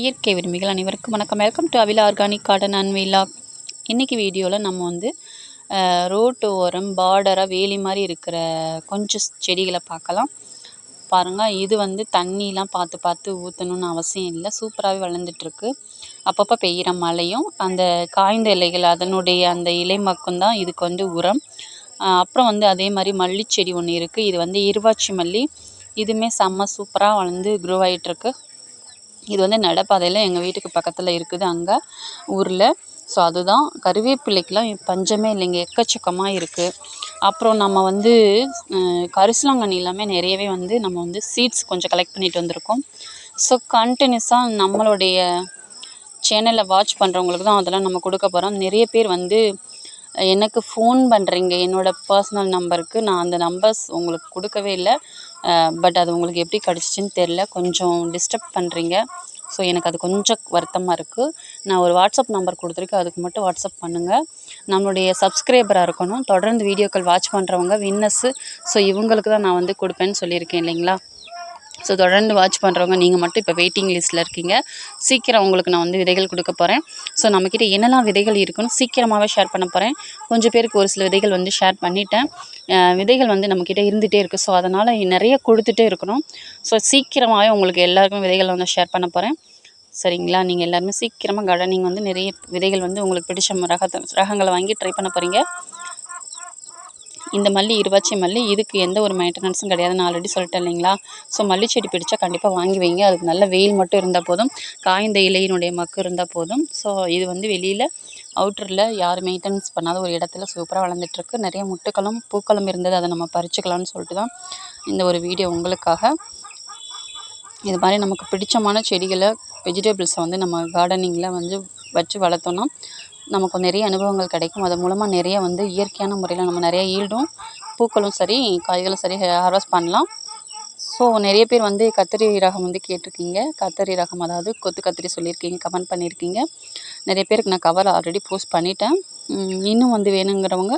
இயற்கை விரும்பிகள் அனைவருக்கும் வணக்கம். Welcome to Avila organic garden and vlog இன்றைக்கி வீடியோவில் நம்ம வந்து ரோட்டு ஓரம் பார்டராக வேலி மாதிரி இருக்கிற கொஞ்சம் செடிகளை பார்க்கலாம். பாருங்கள் இது வந்து தண்ணிலாம் பார்த்து பார்த்து ஊற்றணுன்னு அவசியம் இல்லை. சூப்பராகவே வளர்ந்துட்டுருக்கு. அப்பப்போ பெய்கிற மழையும் அந்த காய்ந்த இலைகள் அதனுடைய அந்த இலை மக்கும்தான் இதுக்கு வந்து உரம். அப்புறம் வந்து அதே மாதிரி மல்லிச்செடி ஒன்று இருக்குது இது வந்து இருவாச்சி மல்லி. இதுவுமே செம்ம சூப்பராக வளர்ந்து க்ரோ ஆகிட்டுருக்கு இது வந்து நடைப்பாதையில் எங்கள் வீட்டுக்கு பக்கத்தில் இருக்குது அங்கே ஊரில். ஸோ அதுதான். கருவேப்பில்லைக்கெலாம் பஞ்சமே இல்லைங்க. எக்கச்சக்கமாக இருக்குது அப்புறம் நம்ம வந்து கரிசலாங்கண்ணி எல்லாமே நிறையவே வந்து நம்ம வந்து சீட்ஸ் கொஞ்சம் கலெக்ட் பண்ணிட்டு வந்திருக்கோம். ஸோ கண்டினியூஸாக நம்மளுடைய சேனலில் வாட்ச் பண்ணுறவங்களுக்கு தான் அதெல்லாம் நம்ம கொடுக்க போகிறோம் நிறைய பேர் வந்து எனக்கு ஃபோன் பண்ணுறீங்க என்னோடய பர்சனல் நம்பருக்கு நான் அந்த நம்பர்ஸ் உங்களுக்கு கொடுக்கவே இல்லை. பட் அது உங்களுக்கு எப்படி கிடச்சிச்சின்னு தெரில கொஞ்சம் டிஸ்டர்ப் பண்ணுறீங்க ஸோ எனக்கு அது கொஞ்சம் வருத்தமாக இருக்குது நான் ஒரு வாட்ஸ்அப் நம்பர் கொடுத்துருக்கேன். அதுக்கு மட்டும் வாட்ஸ்அப் பண்ணுங்கள் நம்மளுடைய சப்ஸ்கிரைபராக இருக்கணும். தொடர்ந்து வீடியோக்கள் வாட்ச் பண்ணுறவங்க வின்னஸ்ஸு ஸோ இவங்களுக்கு தான் நான் வந்து கொடுப்பேன்னு சொல்லியிருக்கேன் இல்லைங்களா? ஸோ தொடர்ந்து வாட்ச் பண்ணுறவங்க நீங்கள் மட்டும் இப்போ வெயிட்டிங் லிஸ்ட்டில் இருக்கீங்க. சீக்கிரம் உங்களுக்கு நான் வந்து விதைகள் கொடுக்க போகிறேன் ஸோ நம்மக்கிட்ட என்னெல்லாம் விதைகள் இருக்குன்னு சீக்கிரமாகவே ஷேர் பண்ண போகிறேன் கொஞ்சம் பேருக்கு ஒரு சில விதைகள் வந்து ஷேர் பண்ணிட்டேன். விதைகள் வந்து நம்மக்கிட்ட இருந்துகிட்டே இருக்குது ஸோ அதனால் நிறைய கொடுத்துட்டே இருக்கணும். ஸோ சீக்கிரமாகவே உங்களுக்கு எல்லாருக்கும் விதைகள் வந்து ஷேர் பண்ண போகிறேன் சரிங்களா? நீங்கள் எல்லாருமே சீக்கிரமாக கார்டனிங் வந்து நிறைய விதைகள் வந்து உங்களுக்கு பிடிச்ச ரகத்தை ரகங்களை வாங்கி ட்ரை பண்ண போகிறீங்க இந்த மல்லி இருவாச்சி மல்லி இதுக்கு எந்த ஒரு மெயின்டெனன்ஸும் கிடையாது. நான் ஆல்ரெடி சொல்லிட்டேன் இல்லைங்களா? ஸோ மல்லி செடி பிடிச்சா கண்டிப்பாக வாங்கி வைங்க. அதுக்கு நல்ல வெயில் மட்டும் இருந்தால் போதும். காய்ந்த இலையினுடைய மக்கு இருந்தால் போதும். ஸோ இது வந்து வெளியில் அவுட்டரில் யார் மெயின்டெனன்ஸ் பண்ணாத ஒரு இடத்துல சூப்பராக வளர்ந்துட்டுருக்கு. நிறைய முட்டுக்களும் பூக்களும் இருந்தது. அதை நம்ம பறிச்சுக்கலாம்னு சொல்லிட்டு தான் இந்த ஒரு வீடியோ உங்களுக்காக. இது மாதிரி நமக்கு பிடிச்சமான செடிகளை வெஜிடபிள்ஸை வந்து நம்ம கார்டனிங்கில் வந்து வச்சு வளர்த்தோன்னா நமக்கு நிறைய அனுபவங்கள் கிடைக்கும். அது மூலமாக நிறைய வந்து இயற்கையான முறையில் நம்ம நிறைய ஈல்டும் பூக்களும் சரி காய்களும் சரி ஹார்வெஸ்ட் பண்ணலாம். ஸோ நிறைய பேர் வந்து கத்திரி ரகம் வந்து கேட்டிருக்கீங்க. கத்திரி ரகம் அதாவது கொத்து கத்திரி சொல்லியிருக்கீங்க கமெண்ட் பண்ணியிருக்கீங்க. நிறைய பேருக்கு நான் கவர் ஆல்ரெடி போஸ்ட் பண்ணிட்டேன். இன்னும் வந்து வேணுங்கிறவங்க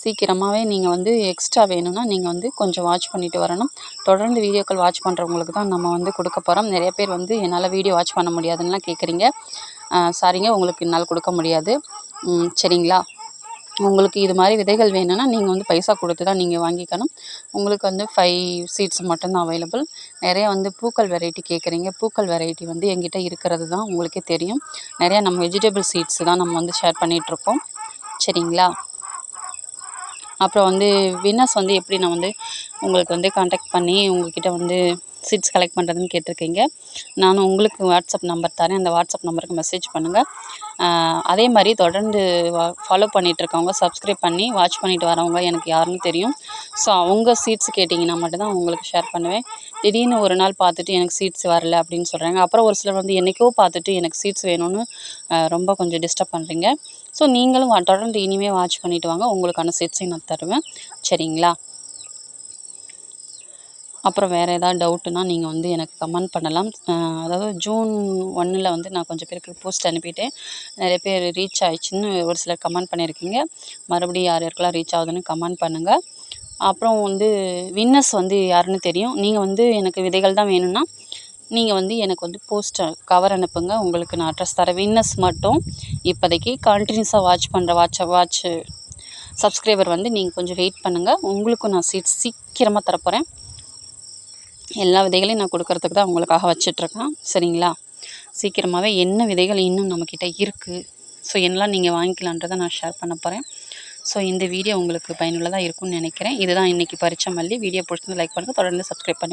சீக்கிரமாகவே நீங்கள் வந்து எக்ஸ்ட்ரா வேணும்னா நீங்கள் வந்து கொஞ்சம் வாட்ச் பண்ணிவிட்டு வரணும். தொடர்ந்து வீடியோக்கள் வாட்ச் பண்ணுறவங்களுக்கு தான் நம்ம வந்து கொடுக்க போகிறோம் நிறைய பேர் வந்து என்னால் வீடியோ வாட்ச் பண்ண முடியாதுன்னுலாம் கேட்குறீங்க சாரிங்க உங்களுக்கு என்னால் கொடுக்க முடியாது. சரிங்களா? உங்களுக்கு இது மாதிரி விதைகள் வேணும்னா நீங்கள் வந்து பைசா கொடுத்து தான் நீங்கள் வாங்கிக்கணும். உங்களுக்கு வந்து ஃபைவ் சீட்ஸ் மட்டும்தான் அவைலபிள் நிறையா வந்து பூக்கள் வெரைட்டி கேட்குறீங்க. பூக்கள் வெரைட்டி வந்து எங்கிட்ட இருக்கிறது தான் உங்களுக்கே தெரியும். நிறையா நம்ம வெஜிடபிள் சீட்ஸ் தான் நம்ம வந்து ஷேர் பண்ணிகிட்ருக்கோம் சரிங்களா? அப்புறம் வந்து வின்னர்ஸ் வந்து எப்படி நான் வந்து உங்களுக்கு வந்து காண்டாக்ட் பண்ணி உங்கள்கிட்ட வந்து சீட்ஸ் கலெக்ட் பண்ணுறதுன்னு கேட்டிருக்கீங்க. நானும் உங்களுக்கு வாட்ஸ்அப் நம்பர் தரேன் அந்த வாட்ஸ்அப் நம்பருக்கு மெசேஜ் பண்ணுங்கள் அதே மாதிரி தொடர்ந்து ஃபாலோ பண்ணிகிட்ருக்கவங்க சப்ஸ்கிரைப் பண்ணி வாட்ச் பண்ணிட்டு வரவங்க எனக்கு யாருன்னு தெரியும். ஸோ அவங்க சீட்ஸ் கேட்டிங்கன்னா மட்டும்தான் உங்களுக்கு ஷேர் பண்ணுவேன். திடீர்னு ஒரு நாள் பார்த்துட்டு எனக்கு சீட்ஸ் வரல அப்படின்னு சொல்கிறாங்க அப்புறம் ஒரு சிலர் வந்து என்றைக்கோ பார்த்துட்டு எனக்கு சீட்ஸ் வேணும்னு ரொம்ப கொஞ்சம் டிஸ்டர்ப் பண்ணுறீங்க ஸோ நீங்களும் தொடர்ந்து இனிமேல் வாட்ச் பண்ணிவிட்டு வாங்க. உங்களுக்கான சீட்ஸையும் நான் தருவேன். சரிங்களா? அப்புறம் வேறு ஏதாவது டவுட்டுனா நீங்கள் வந்து எனக்கு கமெண்ட் பண்ணலாம். அதாவது ஜூன் ஒன்னில் வந்து நான் கொஞ்சம் பேருக்கு போஸ்ட் அனுப்பிட்டேன். நிறைய பேர் ரீச் ஆயிடுச்சுன்னு ஒரு சிலர் கமெண்ட் பண்ணியிருக்கீங்க. மறுபடியும் யார் யாருக்கெல்லாம் ரீச் ஆகுதுன்னு கமெண்ட் பண்ணுங்கள் அப்புறம் வந்து வின்னர்ஸ் வந்து யாருன்னு தெரியும். நீங்கள் வந்து எனக்கு விதைகள் தான் வேணும்னா நீங்கள் வந்து எனக்கு வந்து போஸ்ட் கவர் அனுப்புங்க. உங்களுக்கு நான் அட்ரஸ் தரேன். வின்னர்ஸ் மட்டும் இப்போதைக்கு கண்டினியூஸாக வாட்ச் பண்ணுற வாட்ச் வாட்ச் சப்ஸ்கிரைபர் வந்து நீங்கள் கொஞ்சம் வெயிட் பண்ணுங்கள் உங்களுக்கும் நான் சீட் சீக்கிரமாக தரப்போகிறேன் எல்லா விதைகளையும் நான் கொடுக்கறதுக்கு தான் உங்களுக்காக வச்சிட்ருக்கேன். சரிங்களா? சீக்கிரமாகவே என்ன விதைகள் இன்னும் நம்மக்கிட்ட இருக்குது ஸோ என்னெல்லாம் நீங்கள் வாங்கிக்கலான்றதை நான் ஷேர் பண்ண போகிறேன் ஸோ இந்த வீடியோ உங்களுக்கு பயனுள்ளதாக இருக்கும்னு நினைக்கிறேன். இதுதான் இன்றைக்கி பறித்த மல்லி. வீடியோ பிடிச்சிருந்து லைக் பண்ணுங்கள் தொடர்ந்து சப்ஸ்கிரைப் பண்ணி